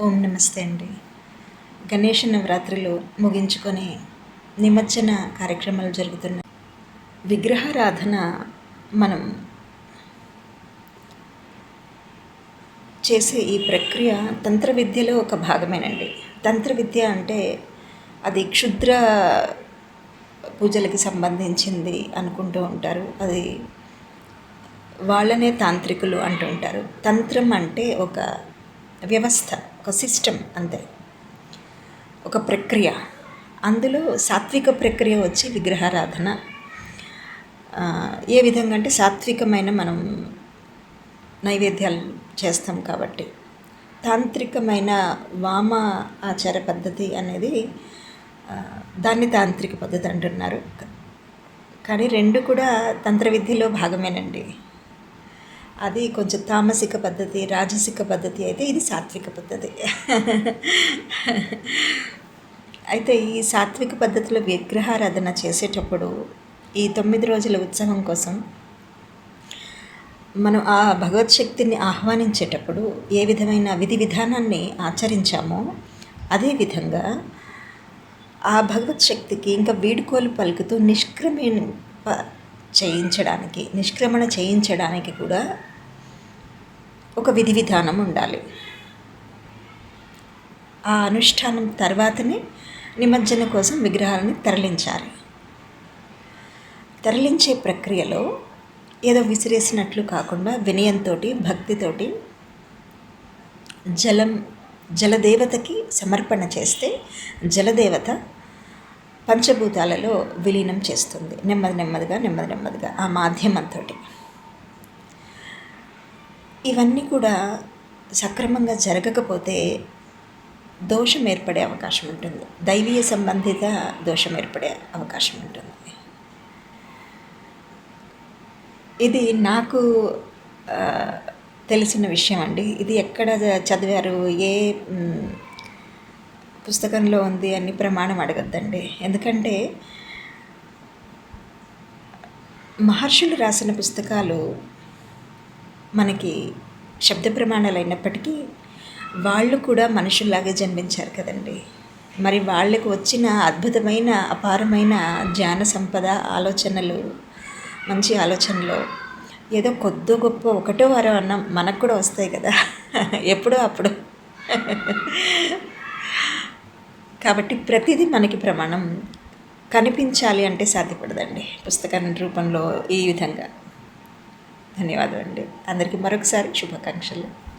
ఓం నమస్తే అండి. గణేష నవరాత్రులు ముగించుకొని నిమజ్జన కార్యక్రమాలు జరుగుతున్నాయి విగ్రహారాధన మనం చేసే ఈ ప్రక్రియ తంత్ర విద్యలో ఒక భాగమేనండి. తంత్ర విద్య అంటే అది క్షుద్ర పూజలకి సంబంధించింది అనుకుంటూ ఉంటారు. అది వాళ్ళనే తాంత్రికులు అంటూ ఉంటారు. తంత్రం అంటే ఒక వ్యవస్థ. ఒక సిస్టమ్ అంతే. ఒక ప్రక్రియ. అందులో సాత్విక ప్రక్రియ వచ్చి విగ్రహారాధన. ఏ విధంగా అంటే సాత్వికమైన మనం నైవేద్యాలు చేస్తాం కాబట్టి. తాంత్రికమైన వామ ఆచార పద్ధతి అనేది దాన్ని తాంత్రిక పద్ధతి అంటున్నారు. కానీ రెండు కూడా తంత్ర విద్యలో భాగమేనండి. అది కొంచెం తామసిక పద్ధతి రాజసిక పద్ధతి అయితే ఇది సాత్విక పద్ధతి. అయితే ఈ సాత్విక పద్ధతిలో విగ్రహారాధన చేసేటప్పుడు ఈ తొమ్మిది రోజుల ఉత్సవం కోసం మనం ఆ భగవత్ శక్తిని ఆహ్వానించేటప్పుడు ఏ విధమైన విధి విధానాన్ని ఆచరించామో అదేవిధంగా ఆ భగవత్ శక్తికి ఇంకా వీడుకోలు పలుకుతూ నిష్క్రమణ చేయించడానికి నిష్క్రమణ చేయించడానికి కూడా ఒక విధి విధానం ఉండాలి. ఆ అనుష్ఠానం తర్వాతనే నిమజ్జన కోసం విగ్రహాలని తరలించాలి. తరలించే ప్రక్రియలో ఏదో విసిరేసినట్లు కాకుండా వినయంతో భక్తితోటి జలం జలదేవతకి సమర్పణ చేస్తే జలదేవత పంచభూతాలలో విలీనం చేస్తుంది. నెమ్మది నెమ్మదిగా నెమ్మది నెమ్మదిగా ఆ మాధ్యమంతో ఇవన్నీ కూడా సక్రమంగా జరగకపోతే దోషం ఏర్పడే అవకాశం ఉంటుంది. దైవీయ సంబంధిత దోషం ఏర్పడే అవకాశం ఉంటుంది. ఇది నాకు తెలిసిన విషయం అండి. ఇది ఎక్కడ చదివారు? ఏ పుస్తకంలో ఉంది అని ప్రమాణం అడగద్దండి. ఎందుకంటే మహర్షులు రాసిన పుస్తకాలు మనకి శబ్ద ప్రమాణాలు అయినప్పటికీ వాళ్ళు కూడా మనుషుల్లాగే జన్మించారు కదండి. మరి వాళ్ళకు వచ్చిన అద్భుతమైన అపారమైన జ్ఞాన సంపద ఆలోచనలు మంచి ఆలోచనలు ఏదో కొద్దో గొప్ప ఒకటో వారం అన్న మనకు కూడా వస్తాయి కదా. ఎప్పుడో అప్పుడు. కాబట్టి ప్రతిదీ మనకి ప్రమాణం కనిపించాలి అంటే సాధ్యపడదండి పుస్తకాన్ని రూపంలో ఈ విధంగా. ధన్యవాదం అండి. అందరికీ మరొకసారి శుభాకాంక్షలు.